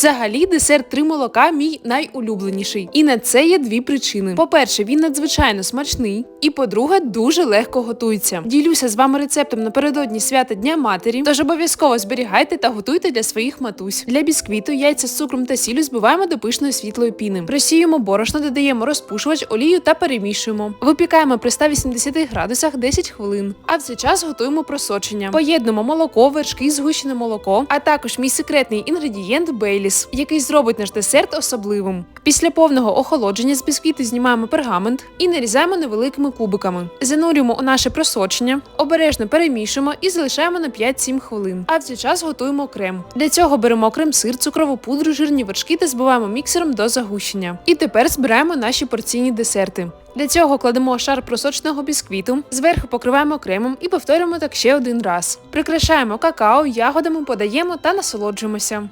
Взагалі, десерт три молока мій найулюбленіший. І на це є дві причини: по-перше, він надзвичайно смачний, і по-друге, дуже легко готується. Ділюся з вами рецептом напередодні свята Дня матері, тож обов'язково зберігайте та готуйте для своїх матусь. Для бісквіту яйця з цукром та сіллю збиваємо до пишної світлої піни. Просіюємо борошно, додаємо розпушувач, олію та перемішуємо. Випікаємо при 180 градусах 10 хвилин. А в цей час готуємо просочення. Поєднуємо молоко, вершки, згущене молоко, а також мій секретний інгредієнт Бейліс, який зробить наш десерт особливим. Після повного охолодження з бісквіту знімаємо пергамент і нарізаємо невеликими кубиками. Занурюємо у наше просочення, обережно перемішуємо і залишаємо на 5-7 хвилин. А в цей час готуємо крем. Для цього беремо крем-сир, цукрову пудру, жирні вершки та збиваємо міксером до загущення. І тепер збираємо наші порційні десерти. Для цього кладемо шар просоченого бісквіту, зверху покриваємо кремом і повторюємо так ще один раз. Прикрашаємо какао, ягодами, подаємо та насолоджуємося.